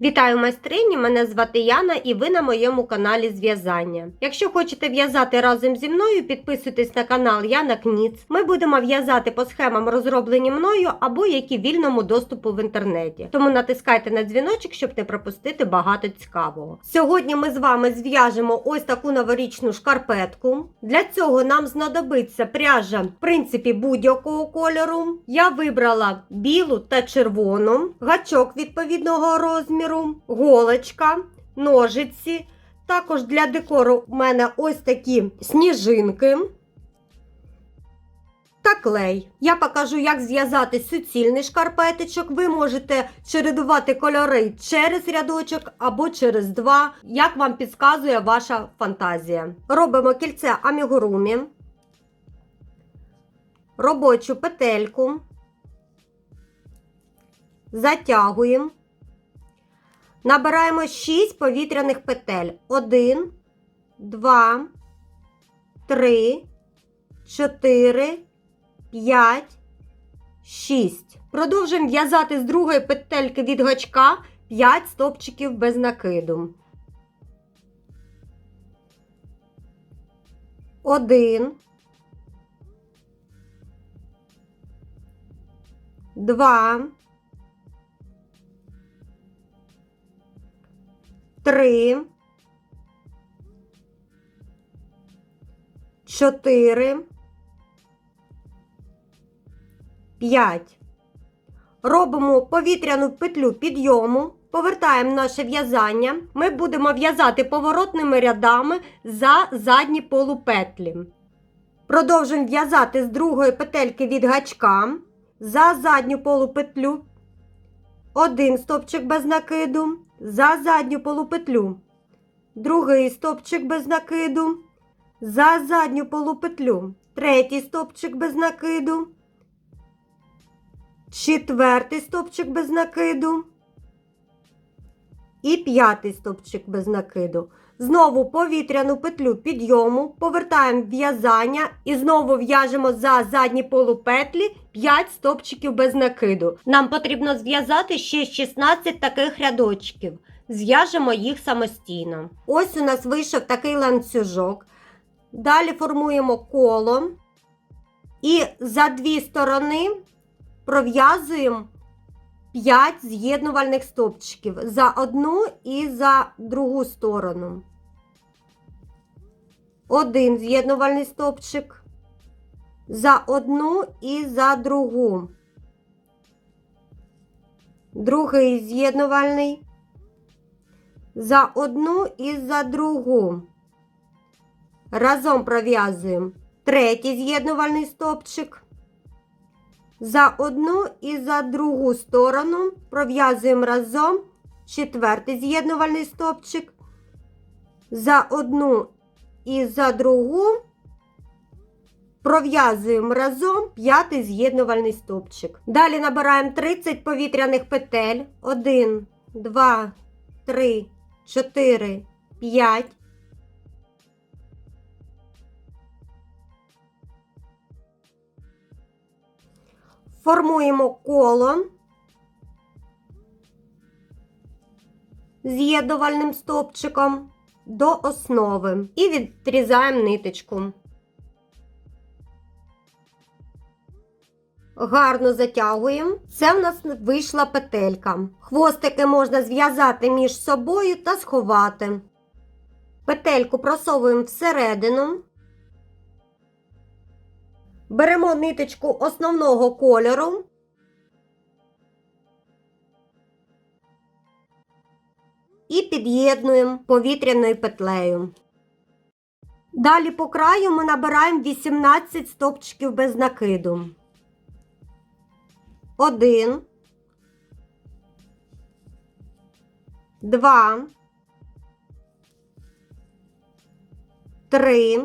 Вітаю майстрині! Мене звати Яна і ви на моєму каналі зв'язання. Якщо хочете в'язати разом зі мною, підписуйтесь на канал Яна Кніц. Ми будемо в'язати по схемам, розроблені мною або які вільному доступу в інтернеті. Тому натискайте на дзвіночок, щоб не пропустити багато цікавого. Сьогодні ми з вами зв'яжемо ось таку новорічну шкарпетку. Для цього нам знадобиться пряжа, в принципі, будь-якого кольору. Я вибрала білу та червону, гачок відповідного розміру, голочка, ножиці. Також для декору в мене ось такі сніжинки та клей. Я покажу, як зв'язати суцільний шкарпеточок. Ви можете чередувати кольори через рядочок або через два, як вам підказує ваша фантазія. Робимо кільце амігурумі, робочу петельку, затягуємо. Набираємо 6 повітряних петель. 1, 2, 3, 4, 5, 6. Продовжуємо в'язати з другої петельки від гачка 5 стопчиків без накиду. 1, 2, три, чотири, п'ять. Робимо повітряну петлю підйому, повертаємо наше в'язання. Ми будемо в'язати поворотними рядами за задні полупетлі. Продовжуємо в'язати з другої петельки від гачка за задню полупетлю. Один стопчик без накиду за задню полупетлю, другий стопчик без накиду, за задню полупетлю, третій стопчик без накиду, четвертий стопчик без накиду. І п'ятий стопчик без накиду. Знову повітряну петлю підйому, повертаємо в'язання і знову в'яжемо за задні полупетлі 5 стопчиків без накиду. Нам потрібно зв'язати ще 16 таких рядочків. Зв'яжемо їх самостійно. Ось у нас вийшов такий ланцюжок. Далі формуємо коло і за дві сторони пров'язуємо 5 з'єднувальних стовпчиків за одну і за другу сторону. Один з'єднувальний стовпчик за одну і за другу. Другий з'єднувальний за одну і за другу. Разом пров'язуємо третій з'єднувальний стовпчик. За одну і за другу сторону пров'язуємо разом четвертий з'єднувальний стовпчик. За одну і за другу пров'язуємо разом п'ятий з'єднувальний стовпчик. Далі набираємо 30 повітряних петель. 1, 2, 3, 4, 5. Формуємо коло з'єднувальним стовпчиком до основи і відрізаємо ниточку. Гарно затягуємо. Це в нас вийшла петелька. Хвостики можна зв'язати між собою та сховати. Петельку просовуємо всередину. Беремо ниточку основного кольору. І під'єднуємо повітряною петлею. Далі по краю ми набираємо 18 стопчиків без накиду. Один, два, три,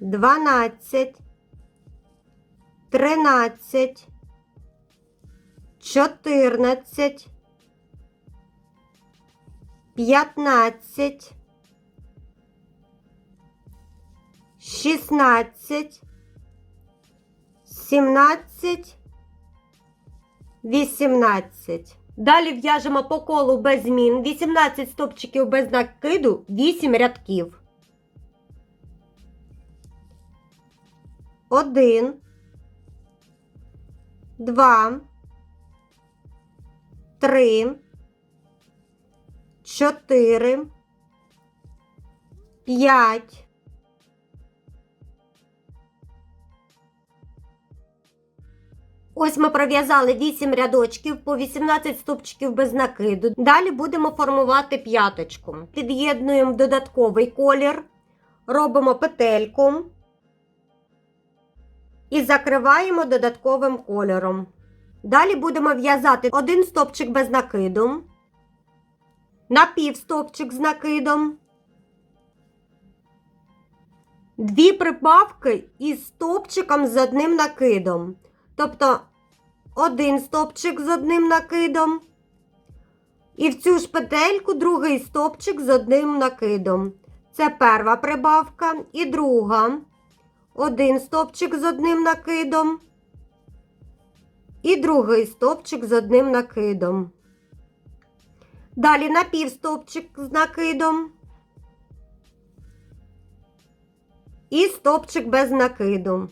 дванадцять, тринадцять, чотирнадцять, п'ятнадцять, шістнадцять, сімнадцять, вісімнадцять. Далі в'яжемо по колу без змін 18 стопчиків без накиду, 8 рядків. 1 2 3 4 5 Ось ми пров'язали 8 рядочків по 18 стопчиків без накиду. Далі будемо формувати п'яточку. Під'єднуємо додатковий колір, робимо петельку і закриваємо додатковим кольором. Далі будемо в'язати один стопчик без накиду, напівстопчик з накидом, дві прибавки із стопчиком з одним накидом. Тобто один стопчик з одним накидом. І в цю ж петельку другий стопчик з одним накидом. Це перша прибавка і друга. Один стопчик з одним накидом. І другий стопчик з одним накидом. Далі напівстопчик з накидом. І стопчик без накиду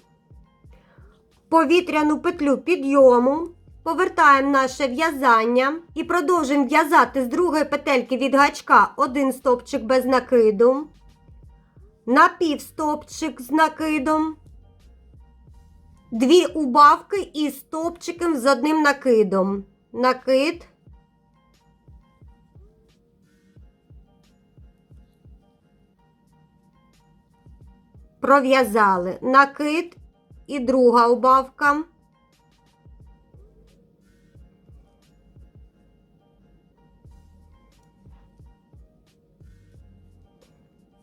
повітряну петлю підйому, повертаємо наше в'язання і продовжуємо в'язати з другої петельки від гачка один стопчик без накиду, напівстопчик з накидом, дві убавки із стопчиком з одним накидом. Накид. Пров'язали накид і друга убавка.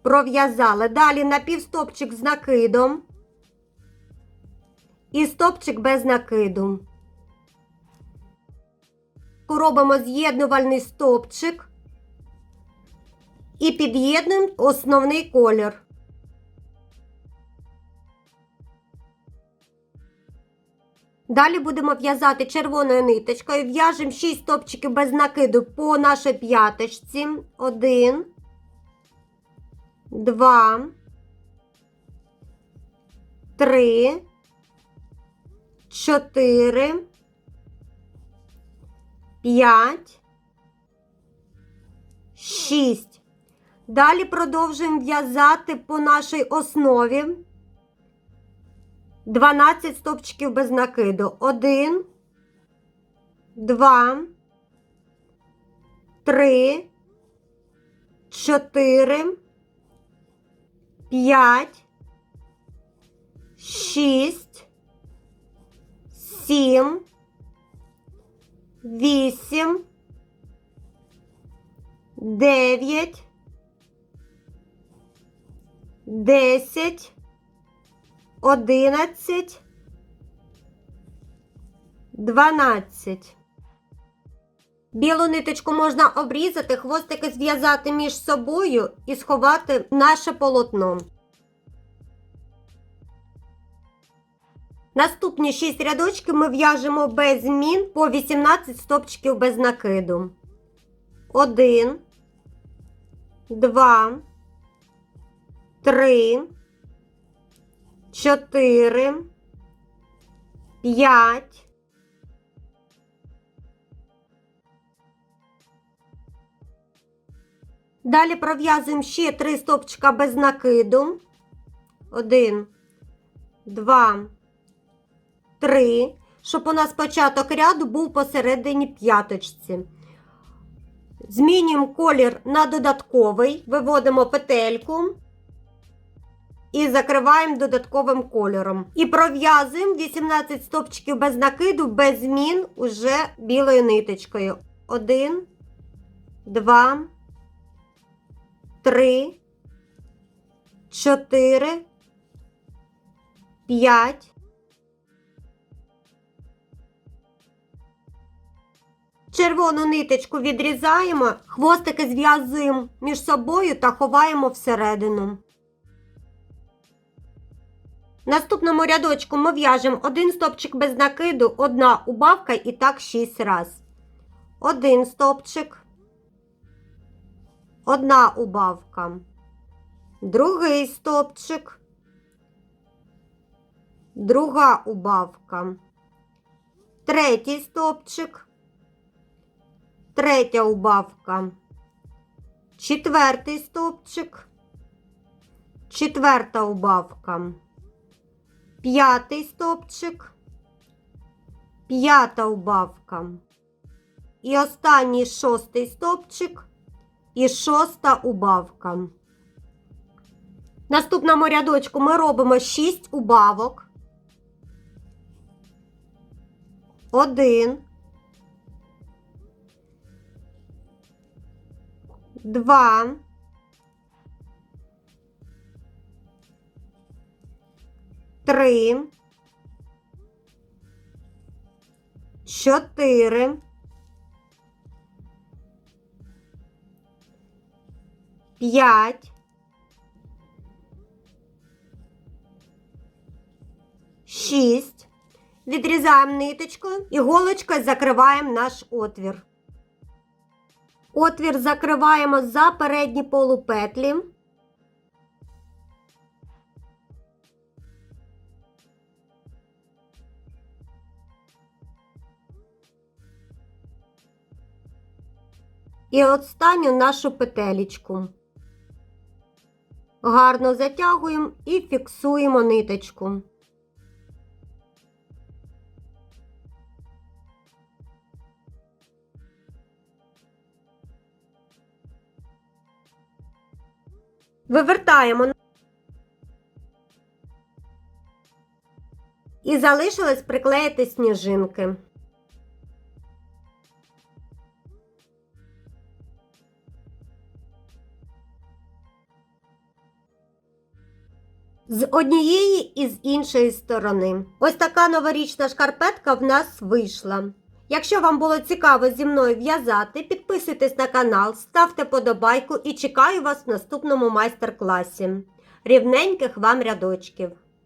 Пров'язали. Далі напівстопчик з накидом і стопчик без накиду. Робимо з'єднувальний стопчик і під'єднуємо основний колір. Далі будемо в'язати червоною ниточкою. В'яжемо 6 стопчиків без накиду по нашій п'яточці. 1, 2, 3, 4, 5, 6. Далі продовжуємо в'язати по нашій основі. 12 стопчиків без накиду. 1, 2, 3, 4, 5, 6, 7, 8, 9, 10, одинадцять, дванадцять. Білу ниточку можна обрізати, хвостики зв'язати між собою і сховати наше полотно. Наступні 6 рядочків ми в'яжемо без змін по 18 стопчиків без накиду. 1, 2, 3, чотири, п'ять. Далі пров'язуємо ще три стопчика без накиду. Один, два, три. Щоб у нас початок ряду був посередині п'яточці. Змінюємо колір на додатковий, виводимо петельку і закриваємо додатковим кольором. І пров'язуємо 18 стопчиків без накиду, без змін уже білою ниточкою. Один, два, три, чотири, п'ять. Червону ниточку відрізаємо, хвостики зв'язуємо між собою та ховаємо всередину. Наступному рядочку ми в'яжемо один стопчик без накиду, одна убавка і так 6 раз. Один стопчик, одна убавка, другий стопчик, друга убавка, третій стопчик, третя убавка, четвертий стопчик, четверта убавка, п'ятий стопчик, п'ята убавка. І останній шостий стопчик і шоста убавка. В наступному рядочку ми робимо 6 убавок. Один. Два. Три. Чотири. П'ять. Шість. Відрізаємо ниточку, іголочкою закриваємо наш отвір. Отвір закриваємо за передні полупетлі. І останню нашу петелечку. Гарно затягуємо і фіксуємо ниточку. Вивертаємо і залишилось приклеїти сніжинки. З однієї і з іншої сторони. Ось така новорічна шкарпетка в нас вийшла. Якщо вам було цікаво зі мною в'язати, підписуйтесь на канал, ставте подобайку і чекаю вас в наступному майстер-класі. Рівненьких вам рядочків!